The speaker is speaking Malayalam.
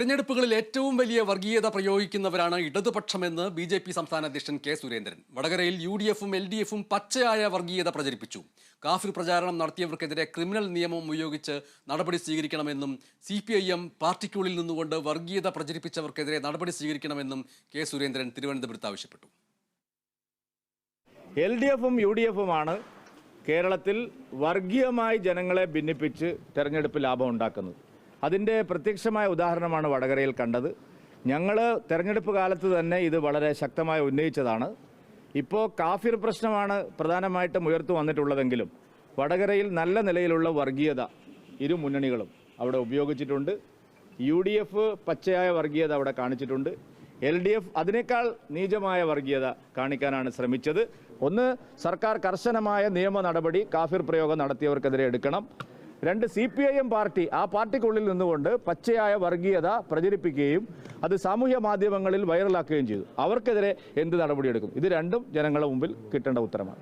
തെരഞ്ഞെടുപ്പുകളിൽ ഏറ്റവും വലിയ വർഗീയത പ്രയോഗിക്കുന്നവരാണ് ഇടതുപക്ഷമെന്ന് ബി ജെ പി സംസ്ഥാന അധ്യക്ഷൻ കെ സുരേന്ദ്രൻ. വടകരയിൽ യു ഡി എഫും എൽ ഡി എഫും പച്ചയായ വർഗീയത പ്രചരിപ്പിച്ചു. കാഫിർ പ്രചാരണം നടത്തിയവർക്കെതിരെ ക്രിമിനൽ നിയമം ഉപയോഗിച്ച് നടപടി സ്വീകരിക്കണമെന്നും സി പി ഐ എം പാർട്ടിക്കുള്ളിൽ നിന്നുകൊണ്ട് വർഗീയത പ്രചരിപ്പിച്ചവർക്കെതിരെ നടപടി സ്വീകരിക്കണമെന്നും കെ സുരേന്ദ്രൻ തിരുവനന്തപുരത്ത് ആവശ്യപ്പെട്ടു. എൽ ഡി എഫും യു ഡി എഫുമാണ് കേരളത്തിൽ വർഗീയമായി ജനങ്ങളെ ഭിന്നിപ്പിച്ച് തെരഞ്ഞെടുപ്പ് ലാഭം ഉണ്ടാക്കുന്നത്. അതിന്റെ പ്രത്യക്ഷമായ ഉദാഹരണമാണ് വടകരയിൽ കണ്ടത്. ഞങ്ങൾ തെരഞ്ഞെടുപ്പ് കാലത്ത് തന്നെ ഇത് വളരെ ശക്തമായി ഉന്നയിച്ചതാണ്. ഇപ്പോൾ കാഫിർ പ്രശ്നമാണ് പ്രധാനമായിട്ടും ഉയർത്തു വന്നിട്ടുള്ളതെങ്കിലും വടകരയിൽ നല്ല നിലയിലുള്ള വർഗീയത ഇരു മുന്നണികളും അവിടെ ഉപയോഗിച്ചിട്ടുണ്ട്. യു ഡി എഫ് പച്ചയായ വർഗീയത അവിടെ കാണിച്ചിട്ടുണ്ട്. എൽ ഡി എഫ് അതിനേക്കാൾ നീചമായ വർഗീയത കാണിക്കാനാണ് ശ്രമിച്ചത്. ഒന്ന് സർക്കാർ കർശനമായ നിയമ നടപടി കാഫിർ പ്രയോഗം നടത്തിയവർക്കെതിരെ എടുക്കണം. രണ്ട് C P I M party ആ പാർട്ടിക്കുള്ളിൽ നിന്നുകൊണ്ട് പച്ചയായ വർഗീയത പ്രചരിപ്പിക്കുകയും അത് സാമൂഹ്യ മാധ്യമങ്ങളിൽ വൈറലാക്കുകയും ചെയ്തു. അവർക്കെതിരെ എന്ത് നടപടിയെടുക്കും? ഇത് രണ്ടും ജനങ്ങളുടെ മുമ്പിൽ കിട്ടേണ്ട ഉത്തരമാണ്.